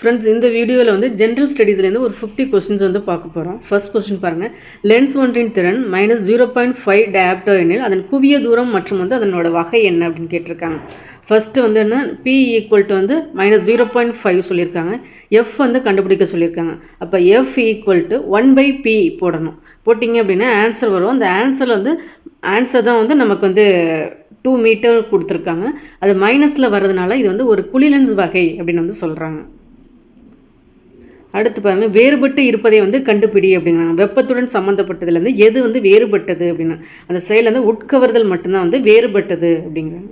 Friends இந்த வீடியோவில் வந்து ஜென்ரல் ஸ்டடீஸ்லேருந்து ஒரு ஃபிஃப்டி கொஸ்டின்ஸ் வந்து பார்க்க போகிறோம் ஃபர்ஸ்ட் கொஸ்டின் பாருங்கள் லென்ஸ் ஒன்றின் திறன் மைனஸ் ஜீரோ பாயிண்ட் ஃபைவ் டேப்டோ எனில் அதன் குவிய தூரம் மற்றும் வந்து அதனோட வகை என்ன அப்படின்னு கேட்டிருக்காங்க. ஃபஸ்ட்டு வந்து என்ன? பி ஈக்குவல் டு வந்து மைனஸ் ஜீரோ பாயிண்ட் ஃபைவ் சொல்லியிருக்காங்க. எஃப் வந்து கண்டுபிடிக்க சொல்லியிருக்காங்க. அப்போ F equal to one by P போடணும். போட்டிங்க அப்படின்னா ஆன்சர் வரும். அந்த ஆன்சரில் வந்து ஆன்சர் தான் வந்து நமக்கு வந்து டூ மீட்டர் கொடுத்துருக்காங்க. அது மைனஸில் வர்றதுனால இது வந்து ஒரு குளிலென்ஸ் வகை அப்படின்னு வந்து சொல்கிறாங்க அடுத்து பாருங்கள் வேறுபட்டு இருப்பதை வந்து கண்டுபிடி அப்படிங்கிறாங்க. வெப்பத்துடன் சம்மந்தப்பட்டதுலேருந்து எது வந்து வேறுபட்டது அப்படின்னா அந்த செயல் வந்து உட்கவர்தல் மட்டும்தான் வந்து வேறுபட்டது அப்படிங்கிறாங்க.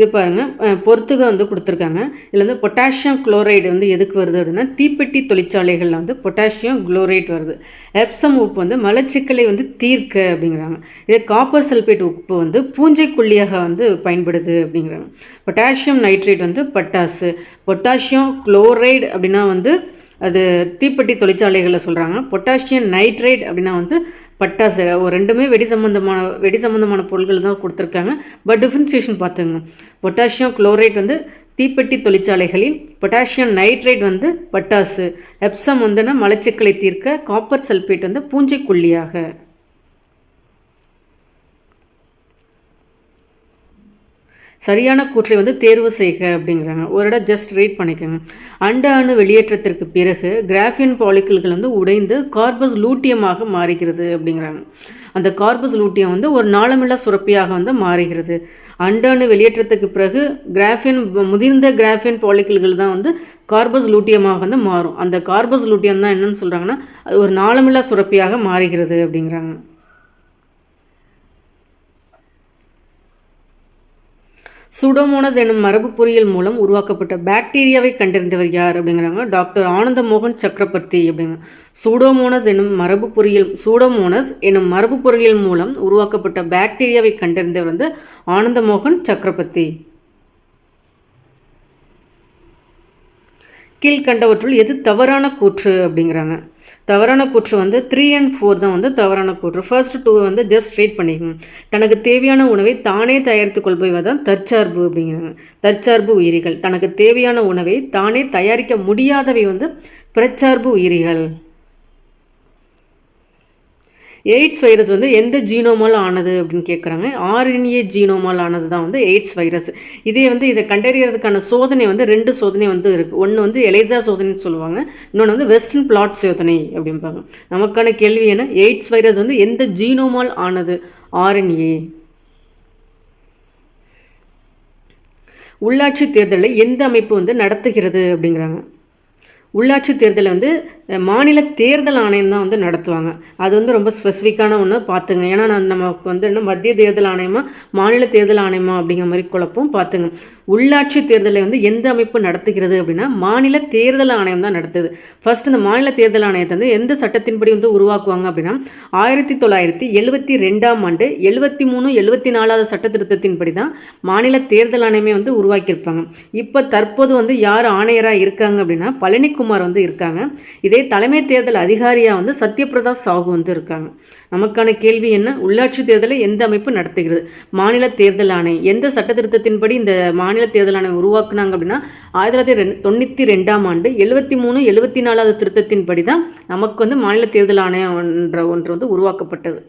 இது பாருங்கள் பொறுத்துக வந்து கொடுத்துருக்காங்க. இதில் வந்து பொட்டாசியம் குளோரைடு வந்து எதுக்கு வருது அப்படின்னா தீப்பெட்டி தொழிற்சாலைகளில் வந்து பொட்டாசியம் குளோரைட் வருது. எப்சம் உப்பு வந்து மலச்சிக்கலை வந்து தீர்க்க அப்படிங்கிறாங்க. இதே காப்பர் சல்பேட் உப்பு வந்து பூஞ்சை கொல்லியாக வந்து பயன்படுது அப்படிங்கிறாங்க. பொட்டாசியம் நைட்ரேட் வந்து பட்டாசு. பொட்டாசியம் குளோரைடு அப்படின்னா வந்து அது தீப்பெட்டி தொழிற்சாலைகளில் சொல்கிறாங்க பொட்டாசியம் நைட்ரேட் அப்படின்னா வந்து பட்டாசு ரெண்டுமே வெடி சம்மந்தமான வெடி சம்மந்தமான பொருட்கள் தான் கொடுத்துருக்காங்க. பட் டிஃப்ரென்சியேஷன் பார்த்துங்க. பொட்டாசியம் குளோரைட் வந்து தீப்பெட்டி தொழிற்சாலைகளில் பொட்டாசியம் நைட்ரேட் வந்து பட்டாசு. எப்சம் வந்துன்னா மலச்சிக்கலை தீர்க்க காப்பர் சல்பேட் வந்து பூஞ்சைக்கொல்லியாக சரியான கூற்றை வந்து தேர்வு செய்க அப்படிங்கிறாங்க. ஒரு இடம் ஜஸ்ட் ரீட் பண்ணிக்கோங்க. அண்ட அணு வெளியேற்றத்திற்கு பிறகு கிராஃபியன் பாலிக்கிள்கள் வந்து உடைந்து கார்பஸ் லூட்டியமாக மாறுகிறது அப்படிங்கிறாங்க. அந்த கார்பஸ் லூட்டியம் வந்து ஒரு நாளமில்லா சுரப்பியாக வந்து மாறுகிறது. அண்ட அணு வெளியேற்றத்துக்கு பிறகு கிராஃபியன் முதிர்ந்த கிராஃபியன் பாலிக்கிள்கள் தான் வந்து கார்பஸ் லூட்டியமாக வந்து மாறும். அந்த கார்பஸ் லூட்டியம் தான் என்னன்னு சொல்கிறாங்கன்னா அது ஒரு நாளமில்லா சுரப்பியாக மாறுகிறது அப்படிங்கிறாங்க. சூடோமோனஸ் என்னும் மரபு பொறியியல் மூலம் உருவாக்கப்பட்ட பாக்டீரியாவை கண்டறிந்தவர் யார் அப்படிங்கிறாங்க? டாக்டர் ஆனந்த மோகன் சக்கரவர்த்தி அப்படிங்க. சூடோமோனஸ் என்னும் மரபு பொறியியல் சூடோமோனஸ் என்னும் மரபு பொறியியல் மூலம் உருவாக்கப்பட்ட பாக்டீரியாவை கண்டறிந்தவர் வந்து ஆனந்த மோகன் சக்கரவர்த்தி. கீழ்கண்டவற்றுள் எது தவறான கூற்று அப்படிங்கிறாங்க. தவறான கூற்று வந்து த்ரீ அண்ட் ஃபோர் தான் வந்து தவறான கூற்று. ஃபர்ஸ்ட் டூ வந்து ஜஸ்ட் ரீட் பண்ணிக்கணும். தனக்கு தேவையான உணவை தானே தயாரித்து கொள்பவை தான் தற்சார்பு அப்படிங்கிறாங்க. தற்சார்பு உயிரிகள். தனக்கு தேவையான உணவை தானே தயாரிக்க முடியாதவை வந்து பிரச்சார்பு உயிரிகள். எய்ட்ஸ் வைரஸ் வந்து எந்த ஜீனோமால் ஆனது அப்படின்னு கேட்குறாங்க ஆர்என்ஏ ஜீனோமால் ஆனது தான் வந்து எய்ட்ஸ் வைரஸ். இதே வந்து இதை கண்டறியறதுக்கான சோதனை வந்து ரெண்டு சோதனை வந்து இருக்குது ஒன்று வந்து எலைசா சோதனைன்னு சொல்லுவாங்க. இன்னொன்று வந்து வெஸ்டர்ன் பிளாட் சோதனை அப்படிம்பாங்க. நமக்கான கேள்வி என்ன? எய்ட்ஸ் வைரஸ் வந்து எந்த ஜீனோமால் ஆனது? ஆர்என்ஏ. உள்ளாட்சி தேர்தலை எந்த அமைப்பு வந்து நடத்துகிறது அப்படிங்கிறாங்க. உள்ளாட்சி தேர்தலை வந்து மாநில தேர்தல் ஆணையம் தான் வந்து நடத்துவாங்க. அது வந்து ரொம்ப ஸ்பெசிஃபிக்கான ஒன்று பார்த்துங்க ஏன்னா நான் நமக்கு வந்து என்ன மத்திய தேர்தல் ஆணையமா மாநில தேர்தல் ஆணையமா அப்படிங்கிற மாதிரி குழப்பம் பார்த்துங்க உள்ளாட்சி தேர்தலை வந்து எந்த அமைப்பு நடத்துகிறது அப்படின்னா மாநில தேர்தல் ஆணையம் தான் நடத்துது. ஃபர்ஸ்ட் இந்த மாநில தேர்தல் ஆணையத்தை வந்து எந்த சட்டத்தின்படி வந்து உருவாக்குவாங்க அப்படின்னா ஆயிரத்தி தொள்ளாயிரத்தி எழுபத்தி ரெண்டாம் ஆண்டு எழுபத்தி மூணு எழுபத்தி நாலாவது சட்ட திருத்தத்தின்படி தான் மாநில தேர்தல் ஆணையமே வந்து உருவாக்கியிருப்பாங்க. இப்போ தற்போது வந்து யார் ஆணையராக இருக்காங்க அப்படின்னா பழனிக்குமார் வந்து இருக்காங்க. இதே தலைமை தேர்தல் அதிகாரியாக வந்து சத்யபிரதா சாகு வந்து இருக்காங்க. நமக்கான கேள்வி என்ன? உள்ளாட்சி தேர்தலை எந்த அமைப்பு நடத்துகிறது? மாநில தேர்தல் ஆணையம் எந்த சட்ட திருத்தத்தின்படி இந்த மாநில தேர்தல் ஆணையம் உருவாக்குனாங்க அப்படின்னா ஆயிரத்தி தொள்ளாயிரத்தி ரெண்டு தொண்ணூற்றி ரெண்டாம் ஆண்டு எழுபத்தி மூணு எழுபத்தி நாலாவது திருத்தத்தின்படி தான் நமக்கு வந்து மாநில தேர்தல் ஆணையம் என்ற ஒன்று வந்து உருவாக்கப்பட்டது.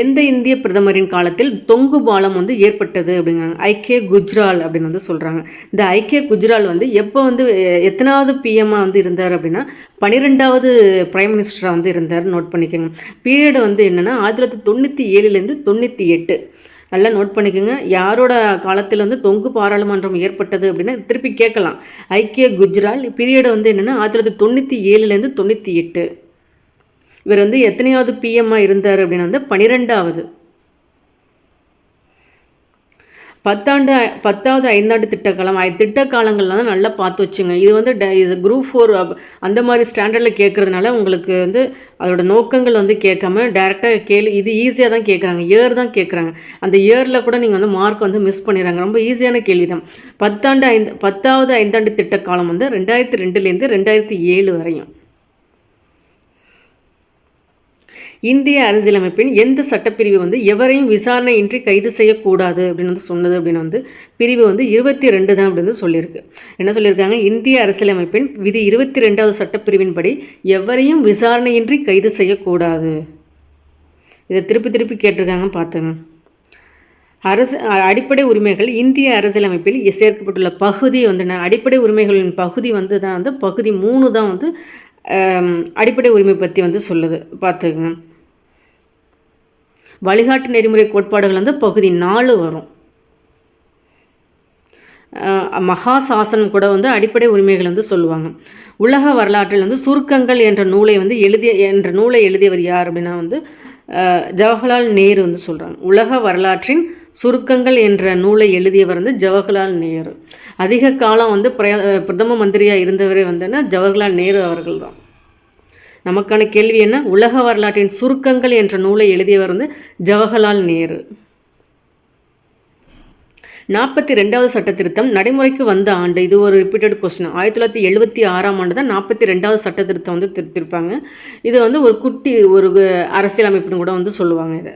எந்த இந்திய பிரதமரின் காலத்தில் தொங்கு பாலம் வந்து ஏற்பட்டது அப்படிங்கிறாங்க. ஐக்கிய குஜ்ரால் அப்படின்னு வந்து சொல்கிறாங்க இந்த ஐக்கிய குஜ்ரால் வந்து எப்போ வந்து எத்தனாவது பிஎம்மாக வந்து இருந்தார் அப்படின்னா பன்னிரெண்டாவது பிரைம் மினிஸ்டராக வந்து இருந்தார் நோட் பண்ணிக்கோங்க. பீரியடு வந்து என்னென்னா ஆயிரத்தி தொள்ளாயிரத்தி தொண்ணூற்றி ஏழுலேருந்து தொண்ணூற்றி எட்டு. நல்லா நோட் பண்ணிக்கோங்க. யாரோட காலத்தில் வந்து தொங்கு பாராளுமன்றம் ஏற்பட்டது அப்படின்னா திருப்பி கேட்கலாம். ஐக்கிய குஜ்ரால் பீரியடு வந்து என்னென்னா ஆயிரத்தி தொள்ளாயிரத்தி தொண்ணூற்றி ஏழுலேருந்து தொண்ணூற்றி எட்டு. இவர் வந்து எத்தனையாவது பிஎம்மாக இருந்தார் அப்படின்னா வந்து பன்னிரெண்டாவது. பத்தாண்டு பத்தாவது ஐந்தாண்டு திட்டக்காலம் திட்ட காலங்களில் தான் நல்லா பார்த்து வச்சுங்க. இது வந்து ட இது குரூப் ஃபோர் அந்த மாதிரி ஸ்டாண்டர்டில் கேட்குறதுனால உங்களுக்கு வந்து அதோட நோக்கங்கள் வந்து கேட்காம டேரெக்டாக கேள்வி இது ஈஸியாக தான் கேட்குறாங்க இயர் தான் கேட்குறாங்க அந்த இயரில் கூட நீங்கள் வந்து மார்க் வந்து மிஸ் பண்ணிடுறாங்க. ரொம்ப ஈஸியான கேள்வி தான் பத்தாண்டு ஐந்து பத்தாவது ஐந்தாண்டு திட்டக்காலம் வந்து ரெண்டாயிரத்தி ரெண்டுலேருந்து ரெண்டாயிரத்தி ஏழு வரையும். இந்திய அரசியலமைப்பின் எந்த சட்டப்பிரிவு வந்து எவரையும் விசாரணையின்றி கைது செய்யக்கூடாது அப்படின்னு வந்து சொன்னது அப்படின்னு வந்து பிரிவு வந்து இருபத்தி ரெண்டு தான் அப்படின்னு சொல்லியிருக்கு. என்ன சொல்லியிருக்காங்க? இந்திய அரசியலமைப்பின் விதி இருபத்தி ரெண்டாவது சட்டப்பிரிவின்படி எவரையும் விசாரணையின்றி கைது செய்யக்கூடாது. இதை திருப்பி திருப்பி கேட்டிருக்காங்க பார்த்துங்க அரசு அடிப்படை உரிமைகள் இந்திய அரசியலமைப்பில் சேர்க்கப்பட்டுள்ள பகுதி வந்து அடிப்படை உரிமைகளின் பகுதி வந்து தான் வந்து பகுதி மூணு தான் வந்து அடிப்படை உரிமை பற்றி வந்து சொல்லுது. பார்த்துக்குங்க. வழிகாட்டு நெறிமுறை கோட்பாடுகள் வந்து பகுதி நாலு வரும். மகா சாசனம் கூட வந்து அடிப்படை உரிமைகள் வந்து சொல்லுவாங்க. உலக வரலாற்றில் வந்து சுருக்கங்கள் என்ற நூலை வந்து எழுதிய என்ற நூலை எழுதியவர் யார் அப்படின்னா வந்து ஜவஹர்லால் நேரு வந்து சொல்கிறாங்க உலக வரலாற்றின் சுருக்கங்கள் என்ற நூலை எழுதியவர் வந்து ஜவஹர்லால் நேரு. அதிக காலம் வந்து பிரதம மந்திரியாக இருந்தவரே வந்துன்னா ஜவஹர்லால் நேரு அவர்கள் தான். நமக்கான கேள்வி என்ன? உலக வரலாற்றின் சுருக்கங்கள் என்ற நூலை எழுதியவர் வந்து ஜவஹர்லால் நேரு. நாற்பத்தி ரெண்டாவது சட்ட திருத்தம் நடைமுறைக்கு வந்த ஆண்டு இது ஒரு ரிப்பீட்டட் கொஸ்டின் ஆயிரத்தி தொள்ளாயிரத்தி எழுபத்தி ஆறாம் ஆண்டு தான் நாற்பத்தி ரெண்டாவது சட்ட திருத்தம் வந்து திருத்திருப்பாங்க இது வந்து ஒரு குட்டி ஒரு அரசியலமைப்புன்னு கூட வந்து சொல்லுவாங்க இதை.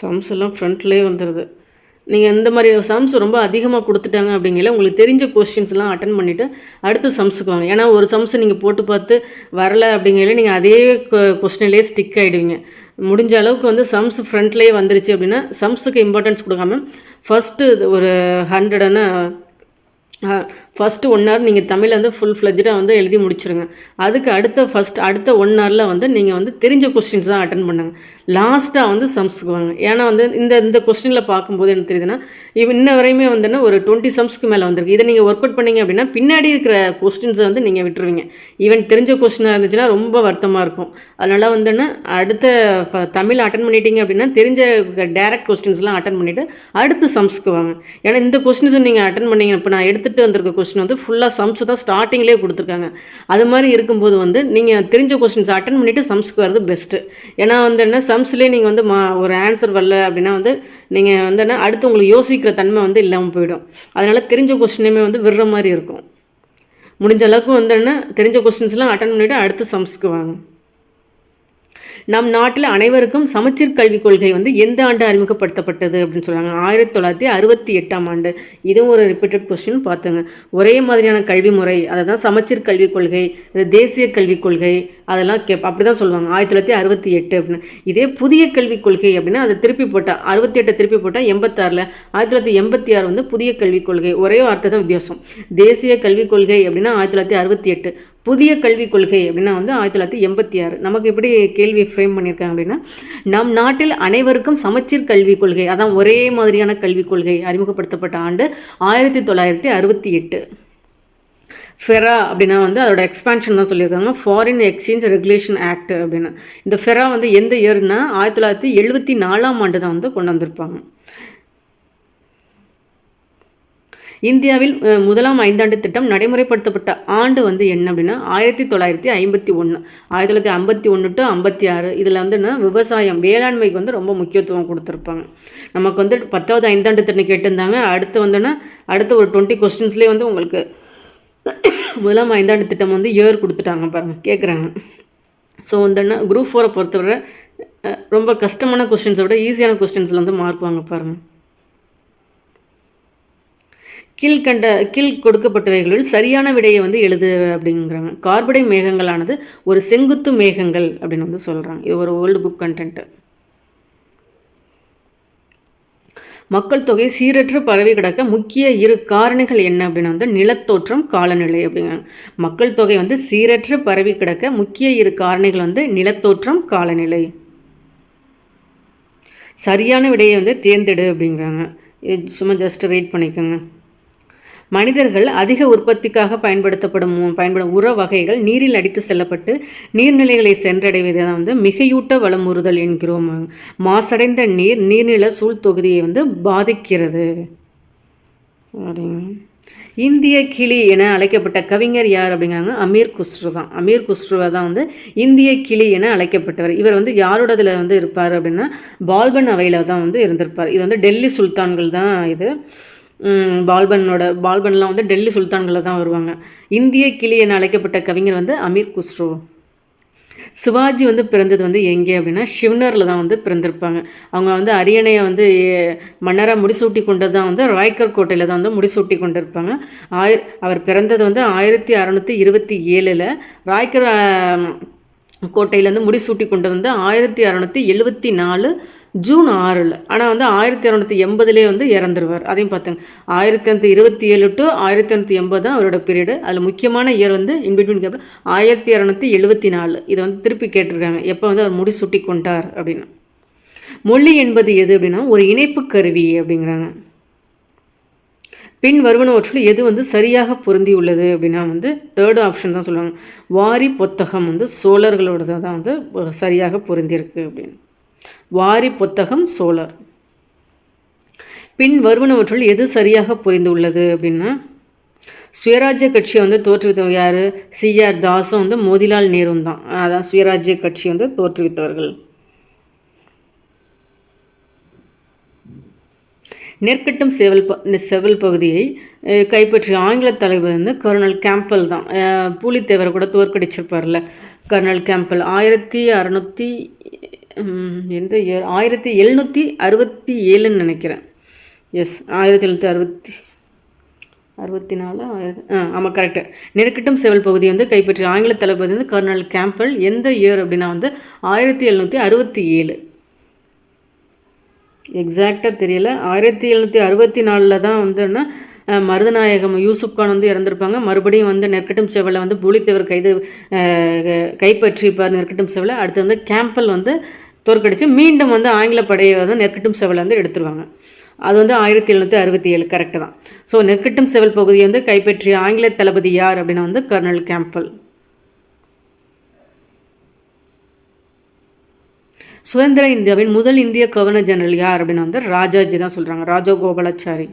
சம்ஸ் எல்லாம் ஃப்ரண்ட்லேயே வந்துடுது நீங்கள் இந்த மாதிரி சம்ஸ் ரொம்ப அதிகமாக கொடுத்துட்டாங்க அப்படிங்கிற உங்களுக்கு தெரிஞ்ச கொஸ்டின்ஸ்லாம் அட்டன் பண்ணிவிட்டு அடுத்த சம்ஸுக்கு வாங்க. ஏன்னா ஒரு சம்ஸை நீங்கள் போட்டு பார்த்து வரல அப்படிங்கிறல நீங்கள் அதே கொஸ்டின்லேயே ஸ்டிக் ஆகிடுவீங்க முடிஞ்ச அளவுக்கு வந்து சம்ஸ் ஃப்ரண்ட்லேயே வந்துருச்சு அப்படின்னா சம்ஸுக்கு இம்பார்ட்டன்ஸ் கொடுக்காம ஃபஸ்ட்டு ஒரு ஹண்ட்ரடான ஃபஸ்ட்டு ஒன் ஹவர் நீங்கள் தமிழை வந்து ஃபுல் ஃப்ளெஜ்டாக வந்து எழுதி முடிச்சிருங்க. அதுக்கு அடுத்த ஃபஸ்ட் அடுத்த ஒன் ஹவரில் வந்து நீங்கள் வந்து தெரிஞ்ச கொஸ்டின்ஸ் தான் அட்டன் பண்ணுங்க. லாஸ்ட்டாக வந்து சம்ஸ்க்கு வாங்க. ஏன்னா வந்து இந்த இந்த கொஸ்டினில் பார்க்கும்போது என்ன தெரியுதுன்னா இப்போ இன்ன வரையுமே வந்துன்னா ஒரு டுவெண்ட்டி சம்ஸ்க்கு மேலே வந்திருக்கு. இதை நீங்கள் ஒர்க் அவுட் பண்ணிங்க அப்படின்னா பின்னாடி இருக்கிற கொஸ்டின்ஸை வந்து நீங்கள் விட்டுருவீங்க. ஈவன் தெரிஞ்ச கொஸ்டினாக இருந்துச்சுன்னா ரொம்ப வருத்தமாக இருக்கும். அதனால் வந்துன்னா அடுத்த தமிழ் அட்டன் பண்ணிட்டீங்க அப்படின்னா தெரிஞ்ச டேரக்ட் கொஸ்டின்ஸ்லாம் அட்டன் பண்ணிவிட்டு அடுத்து சம்ஸ்க்கு வாங்க. ஏன்னா இந்த கொஸ்டின்ஸை நீங்கள் அட்டன் பண்ணிங்க இப்போ நான் எடுத்துகிட்டு வந்திருக்க கொஸ்டின் வந்து ஃபுல்லாக சம்ஸ் தான் ஸ்டார்டிங்லேயே கொடுத்துருக்காங்க. அது மாதிரி இருக்கும்போது வந்து நீங்கள் தெரிஞ்ச கொஸ்டின்ஸ் அட்டன் பண்ணிவிட்டு சம்ஸ்க்கு வரது பெஸ்ட்டு ஏன்னா வந்து என்ன சம்ஸ்லேயே நீங்கள் வந்து மா ஒரு ஆன்சர் வரல அப்படின்னா வந்து நீங்கள் வந்து என்ன அடுத்து உங்களுக்கு யோசிக்கிற தன்மை வந்து இல்லாமல் போயிடும். அதனால் தெரிஞ்ச கொஸ்டினுமே வந்து விடுற மாதிரி இருக்கும். முடிஞ்ச அளவுக்கு வந்து என்ன தெரிஞ்ச கொஸ்டின்ஸ்லாம் அட்டன் பண்ணிவிட்டு அடுத்து சம்ஸ்க்கு வாங்க. நம் நாட்டில் அனைவருக்கும் சமச்சீர் கல்விக் கொள்கை வந்து எந்த ஆண்டு அறிமுகப்படுத்தப்பட்டது அப்படின்னு சொல்கிறாங்க ஆயிரத்தி தொள்ளாயிரத்தி அறுபத்தி எட்டாம் ஆண்டு. இதுவும் ஒரு ரிப்பீட்டட் கொஸ்டின் பார்த்துங்க. ஒரே மாதிரியான கல்வி முறை அதை தான் சமச்சீர் கல்விக் கொள்கை தேசிய கல்விக் கொள்கை அதெல்லாம் கேப் அப்படி தான் சொல்லுவாங்க. ஆயிரத்தி தொள்ளாயிரத்தி அறுபத்தி எட்டு அப்படின்னு. இதே புதிய கல்விக் கொள்கை அப்படின்னா அதை திருப்பி போட்டால் அறுபத்தி எட்டை திருப்பி போட்டால் எண்பத்தாறில் ஆயிரத்தி தொள்ளாயிரத்தி எண்பத்தி ஆறு வந்து புதிய கல்விக் கொள்கை. ஒரே வார்த்தை தான் வித்தியாசம். தேசிய கல்விக் கொள்கை அப்படின்னா ஆயிரத்தி தொள்ளாயிரத்தி அறுபத்தி எட்டு. புதிய கல்விக் கொள்கை அப்படின்னா வந்து ஆயிரத்தி தொள்ளாயிரத்தி எண்பத்தி ஆறு. நமக்கு எப்படி கேள்வி ஃப்ரேம் பண்ணியிருக்காங்க அப்படின்னா நம் நாட்டில் அனைவருக்கும் சமச்சீர் கல்விக் கொள்கை அதான் ஒரே மாதிரியான கல்விக் கொள்கை அறிமுகப்படுத்தப்பட்ட ஆண்டு ஆயிரத்தி தொள்ளாயிரத்தி அறுபத்தி எட்டு. ஃபெரா அப்படின்னா வந்து அதோட எக்ஸ்பான்ஷன் தான் சொல்லியிருக்காங்க. ஃபாரின் எக்ஸ்சேஞ்ச் ரெகுலேஷன் ஆக்ட் அப்படின்னு. இந்த ஃபெரா வந்து எந்த இயர்னா ஆயிரத்தி தொள்ளாயிரத்தி எழுபத்தி நாலாம் ஆண்டு தான் வந்து கொண்டு வந்திருப்பாங்க. இந்தியாவில் முதலாம் ஐந்தாண்டு திட்டம் நடைமுறைப்படுத்தப்பட்ட ஆண்டு வந்து என்ன அப்படின்னா ஆயிரத்தி தொள்ளாயிரத்தி ஐம்பத்தி ஒன்று ஆயிரத்தி தொள்ளாயிரத்தி ஐம்பத்தி ஒன்று டு ஐம்பத்தி ஆறு. இதில் வந்து என்ன விவசாயம் வேளாண்மைக்கு வந்து ரொம்ப முக்கியத்துவம் கொடுத்துருப்பாங்க. நமக்கு வந்து பத்தாவது ஐந்தாண்டு திட்டம் கேட்டிருந்தாங்க. அடுத்து வந்துன்னா அடுத்த ஒரு டுவெண்ட்டி கொஸ்டின்ஸ்லேயே வந்து உங்களுக்கு முதலாம் ஐந்தாண்டு திட்டம் வந்து ஏர் கொடுத்துட்டாங்க பாருங்கள் கேட்குறாங்க ஸோ வந்து குரூப் ஃபோரை பொறுத்தவரை ரொம்ப கஷ்டமான கொஸ்டின்ஸை விட ஈஸியான கொஸ்டின்ஸில் வந்து மார்க் வாங்க பாருங்கள் கீழ்கண்ட கீழ் கொடுக்கப்பட்டவைகளில் சரியான விடையை வந்து எழுது அப்படிங்கிறாங்க. கார்படை மேகங்களானது ஒரு செங்குத்து மேகங்கள் அப்படின்னு வந்து சொல்கிறாங்க இது ஒரு ஓல்டு புக் கண்டென்ட்டு மக்கள் தொகை சீரற்று பரவி கிடக்க முக்கிய இரு காரணிகள் என்ன அப்படின்னா வந்து நிலத்தோற்றம் காலநிலை அப்படிங்கிறாங்க. மக்கள் தொகை வந்து சீரற்று பரவி கிடக்க முக்கிய இரு காரணிகள் வந்து நிலத்தோற்றம் காலநிலை. சரியான விடையை வந்து தேர்ந்தெடு அப்படிங்கிறாங்க. சும்மா ஜஸ்ட் ரீட் பண்ணிக்கோங்க. மனிதர்கள் அதிக உற்பத்திக்காக பயன்படுத்தப்படும் பயன்படும் உர வகைகள் நீரில் அடித்து செல்லப்பட்டு நீர்நிலைகளை சென்றடைவதை தான் வந்து மிகையூட்ட வளமுறுதல் என்கிறோம். மாசடைந்த நீர் நீர்நில சூழ் தொகுதியை வந்து பாதிக்கிறது. இந்திய கிளி என அழைக்கப்பட்ட கவிஞர் யார் அப்படிங்கிறாங்க? அமீர் குஸ்ரு தான். அமீர் குஸ்ருவா தான் வந்து இந்திய கிளி என அழைக்கப்பட்டவர். இவர் வந்து யாரோடதில் வந்து இருப்பார் அப்படின்னா பால்பன் அவையில் தான் வந்து இருந்திருப்பார். இது வந்து டெல்லி சுல்தான்கள் தான் இது. பால்பனோட பால்பன்லாம் வந்து டெல்லி சுல்தான்களில் தான் வருவாங்க. இந்திய கிளி என அழைக்கப்பட்ட கவிஞர் வந்து அமீர் குஸ்ரோ. சிவாஜி வந்து பிறந்தது வந்து எங்கே அப்படின்னா ஷிவ்னரில் தான் வந்து பிறந்திருப்பாங்க. அவங்க வந்து அரியணையை வந்து மன்னராக முடிசூட்டி கொண்டது தான் வந்து ராய்கர் கோட்டையில் தான் வந்து முடிசூட்டி கொண்டிருப்பாங்க. ஆய அவர் பிறந்தது வந்து ஆயிரத்தி அறநூற்றி இருபத்தி ஏழில் ராய்கர் கோட்டையிலேருந்து முடிசூட்டி கொண்டு வந்து ஆயிரத்தி அறநூற்றி எழுபத்தி நாலு ஜூன் ஆறில். ஆனால் வந்து ஆயிரத்தி இரநூத்தி எண்பதுலேயே வந்து இறந்துருவார். அதையும் பார்த்துங்க ஆயிரத்தி இரநூத்தி இருபத்தி ஏழு டு ஆயிரத்தி இரநூத்தி எண்பது தான் அவரோட பீரியடு அதில் முக்கியமான இயர் வந்து இன்பிட்வீன் கேப் ஆயிரத்தி இரநூத்தி எழுபத்தி நாலு இதை வந்து திருப்பி கேட்டிருக்காங்க. எப்போ வந்து அவர் முடி சுட்டி கொண்டார் அப்படின்னு. மொழி என்பது எது அப்படின்னா ஒரு இணைப்பு கருவி அப்படிங்கிறாங்க. பின் வருவனவற்றில் எது வந்து சரியாக பொருந்தி உள்ளது அப்படின்னா வந்து தேர்டு ஆப்ஷன் தான் சொல்லுவாங்க. வாரி புத்தகம் வந்து சோழர்களோட தான் வந்து சரியாக பொருந்தியிருக்கு அப்படின்னு. வாரி புத்தகம் சோழர். பின் வருவனவற்றுள் எது சரியாக புரிந்துள்ளது அப்படின்னா சுயராஜ்ய கட்சியை வந்து தோற்றுவித்தவங்க யார்? சிஆர் தாஸும் வந்து மோதிலால் நேரும் தான். அதான் சுயராஜ்ய கட்சி வந்து தோற்றுவித்தவர்கள். நெற்கட்டும் செவல் ப செவல் பகுதியை கைப்பற்றிய ஆங்கில தலைவர் வந்து கர்னல் கேம்பல் தான். பூலித்தேவரை கூட தோற்கடிச்சிருப்பார்ல. Kernel Campbell. ஆயிரத்தி அறநூற்றி எந்த இயர் ஆயிரத்தி எழுநூற்றி அறுபத்தி ஏழுன்னு நினைக்கிறேன். எஸ் ஆயிரத்தி எழுநூற்றி அறுபத்தி அறுபத்தி நாலு ஆயிரத்தி ஆமாம் கரெக்டு நெருக்கட்டும் செவல் பகுதி வந்து கைப்பற்றிய ஆங்கில தளபதி வந்து கர்னல் கேம்பல். எந்த இயர் அப்படின்னா வந்து ஆயிரத்தி எழுநூற்றி அறுபத்தி ஏழு. எக்ஸாக்டாக தெரியல. ஆயிரத்தி எழுநூற்றி அறுபத்தி நாலில் தான் வந்துன்னா மருதநாயகம் யூசுப் கான் வந்து இறந்துருப்பாங்க. மறுபடியும் வந்து நெற்கட்டும் செவலை வந்து புலித்தேவர் கைது கைப்பற்றிப்பார் நெற்கட்டும் செவலை. அடுத்து வந்து கேம்பல் வந்து தோற்கடித்து மீண்டும் வந்து ஆங்கில படையை வந்து நெற்கட்டும் செவலை வந்து எடுத்துருவாங்க. அது வந்து ஆயிரத்தி எழுநூற்றி அறுபத்தி ஏழு கரெக்டு தான். ஸோ நெற்கட்டும் செவல் பகுதியை வந்து கைப்பற்றிய ஆங்கில தளபதி யார் அப்படின்னா வந்து கர்னல் கேம்பல். சுதந்திர இந்தியாவின் முதல் இந்திய கவர்னர் ஜெனரல் யார் அப்படின்னு வந்து ராஜாஜி தான் சொல்கிறாங்க ராஜகோபாலாச்சாரி.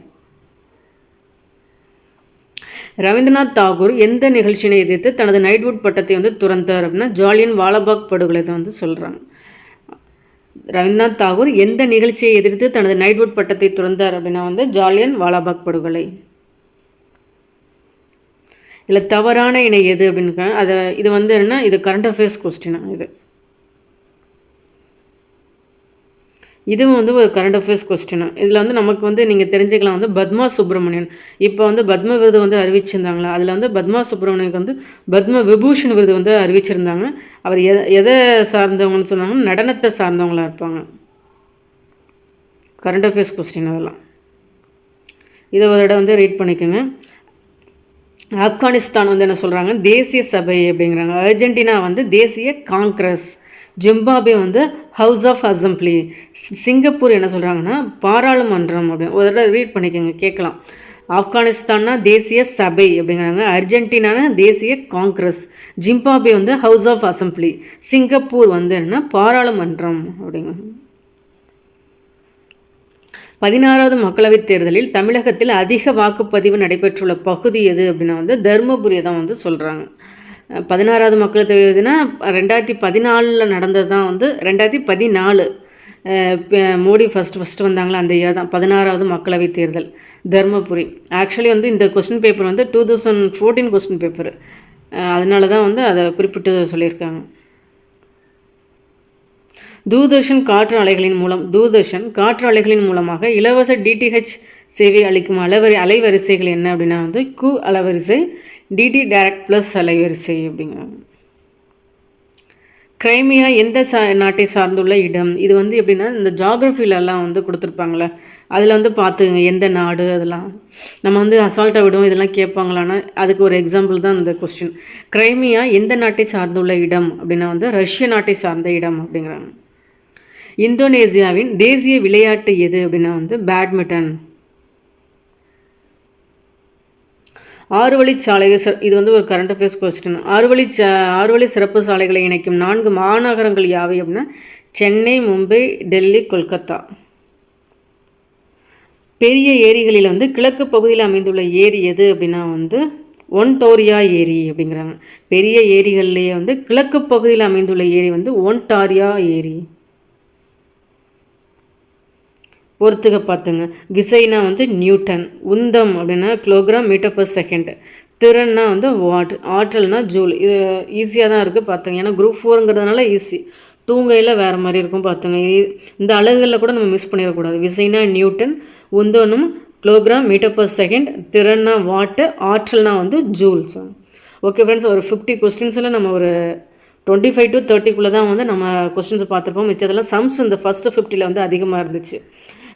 ரவீந்திரநாத் தாகூர் எந்த நிகழ்ச்சியினை எதிர்த்து தனது நைட்வுட் பட்டத்தை வந்து துறந்தார் அப்படின்னா ஜாலியன் வாலபாக் படுகொலை தான் வந்து சொல்கிறாங்க ரவீந்திரநாத் தாகூர் எந்த நிகழ்ச்சியை எதிர்த்து தனது நைட்வுட் பட்டத்தை துறந்தார் அப்படின்னா வந்து ஜாலியன் வாலாபாக் படுகொலை. இதில் தவறான இணை எது அப்படின்னு அதை இது வந்து என்ன இது கரண்ட் அஃபேர்ஸ் கொஸ்டினா இது. இதுவும் வந்து ஒரு கரண்ட் அஃபேர்ஸ் கொஸ்டின் இதில் வந்து நமக்கு வந்து நீங்கள் தெரிஞ்சுக்கலாம் வந்து பத்மா சுப்பிரமணியன். இப்போ வந்து பத்ம விருது வந்து அறிவிச்சிருந்தாங்களா? அதில் வந்து பத்மா சுப்பிரமணியனுக்கு வந்து பத்ம விபூஷன் விருது வந்து அறிவிச்சிருந்தாங்க. அவர் எதை எதை சார்ந்தவங்கன்னு சொன்னாங்கன்னா நடனத்தை சார்ந்தவங்களாக இருப்பாங்க. கரண்ட் அஃபேர்ஸ் கொஸ்டின் அதெல்லாம். இதை ஒரு இடம் வந்து ரீட் பண்ணிக்கோங்க. ஆப்கானிஸ்தான் வந்து என்ன சொல்கிறாங்க தேசிய சபை அப்படிங்கிறாங்க. அர்ஜென்டினா வந்து தேசிய காங்கிரஸ். ஜிம்பாபே வந்து ஹவுஸ் ஆஃப் அசம்பிளி. சிங்கப்பூர் என்ன சொல்கிறாங்கன்னா பாராளுமன்றம் அப்படின்னு ஒரு தடவை ரீட் பண்ணிக்கோங்க கேட்கலாம். ஆப்கானிஸ்தான்னா தேசிய சபை அப்படிங்கிறாங்க. அர்ஜென்டினானா தேசிய காங்கிரஸ். ஜிம்பாபே வந்து ஹவுஸ் ஆஃப் அசம்பிளி. சிங்கப்பூர் வந்து என்ன பாராளுமன்றம் அப்படிங்க. பதினாறாவது மக்களவைத் தேர்தலில் தமிழகத்தில் அதிக வாக்குப்பதிவு நடைபெற்றுள்ள பகுதி எது அப்படின்னா வந்து தருமபுரியை தான் வந்து சொல்கிறாங்க பதினாறாவது மக்கள் தேர்தல்னா ரெண்டாயிரத்தி பதினாலில் நடந்தது தான் வந்து ரெண்டாயிரத்தி பதினாலு மோடி ஃபஸ்ட் ஃபஸ்ட்டு வந்தாங்களா அந்த இயர் தான் பதினாறாவது மக்களவை தேர்தல் தர்மபுரி. ஆக்சுவலி வந்து இந்த கொஸ்டின் பேப்பர் வந்து two thousand fourteen question paper அதனால தான் வந்து அதை குறிப்பிட்டு சொல்லியிருக்காங்க. தூர்தர்ஷன் காற்று அலைகளின் மூலம் தூர்தர்ஷன் காற்று அலைகளின் மூலமாக இலவச டிடிஹெச் சேவை அளிக்கும் அலைவரி அலைவரிசைகள் என்ன அப்படின்னா வந்து கு அலைவரிசை டிடி டைரக்ட் ப்ளஸ் அலைவரிசை அப்படிங்கிறாங்க. கிரைமியா எந்த சா நாட்டை சார்ந்துள்ள இடம்? இது வந்து எப்படின்னா இந்த ஜாகிரஃபிலெல்லாம் வந்து கொடுத்துருப்பாங்களே அதில் வந்து பார்த்துங்க எந்த நாடு அதெல்லாம். நம்ம வந்து அசால்ட்டாக விடுவோம் இதெல்லாம் கேட்பாங்களான்னா அதுக்கு ஒரு எக்ஸாம்பிள் தான் இந்த கொஸ்டின் கிரைமியா எந்த நாட்டை சார்ந்துள்ள இடம் அப்படின்னா வந்து ரஷ்ய நாட்டை சார்ந்த இடம் அப்படிங்கிறாங்க. இந்தோனேசியாவின் தேசிய விளையாட்டு எது அப்படின்னா வந்து பேட்மிண்டன் ஆறு வழி இது வந்து ஒரு கரண்ட் அஃபேர்ஸ் கொஸ்டின் ஆறு வழி ஆறு வழி சிறப்பு சாலைகளை இணைக்கும் நான்கு மாநகரங்கள் யாவை அப்படின்னா சென்னை மும்பை டெல்லி கொல்கத்தா. பெரிய ஏரிகளில் வந்து கிழக்கு பகுதியில் அமைந்துள்ள ஏரி எது அப்படின்னா வந்து ஒன்டோரியா ஏரி அப்படிங்கிறாங்க. பெரிய ஏரிகள்லேயே வந்து கிழக்கு பகுதியில் அமைந்துள்ள ஏரி வந்து ஒன்டாரியா ஏரி. பொறுத்துக்க பார்த்துங்க. விசைனா வந்து நியூட்டன் உந்தம் அப்படின்னா கிலோகிராம் மீட்டர் பர் செகண்ட் திறன்னா வந்து வாட் ஆற்றல்னால் ஜூல் இது ஈஸியாக தான் இருக்குது பார்த்துங்க. ஏன்னா குரூப் ஃபோருங்கிறதுனால ஈஸி தூங்கையில் வேறு மாதிரி இருக்கும் பார்த்துங்க. இந்த அழகுகளில் கூட நம்ம மிஸ் பண்ணிடக்கூடாது. விசைனா நியூட்டன் உந்தனும் கிலோகிராம் மீட்டர் பர் செகண்ட் திறன்னா வாட்டு ஆற்றல்னா வந்து ஜூல்ஸ் ஓகே ஃப்ரெண்ட்ஸ் ஒரு ஃபிஃப்டி கொஸ்டின்ஸில் நம்ம ஒரு டுவெண்ட்டி ஃபைவ் டு தேர்ட்டிக்குள்ளே தான் வந்து நம்ம கொஸ்டின்ஸ் பார்த்துருப்போம். மிச்சதெல்லாம் சம்ஸ் இந்த ஃபஸ்ட்டு ஃபிஃப்டியில் வந்து அதிகமாக இருந்துச்சு.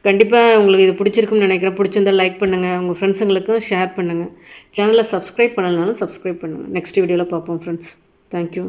கண்டிப்பாக உங்களுக்கு இது பிடிச்சிருக்குன்னு நினைக்கிறேன். பிடிச்சிருந்தால் லைக் பண்ணுங்கள் உங்கள் ஃப்ரெண்ட்ஸுங்களுக்கும் ஷேர் பண்ணுங்கள் சேனலை சப்ஸ்கிரைப் பண்ணலனாலும் சப்ஸ்கிரைப் பண்ணுங்கள் நெக்ஸ்ட் வீடியோவில் பார்ப்போம் ஃப்ரெண்ட்ஸ் தேங்க்யூ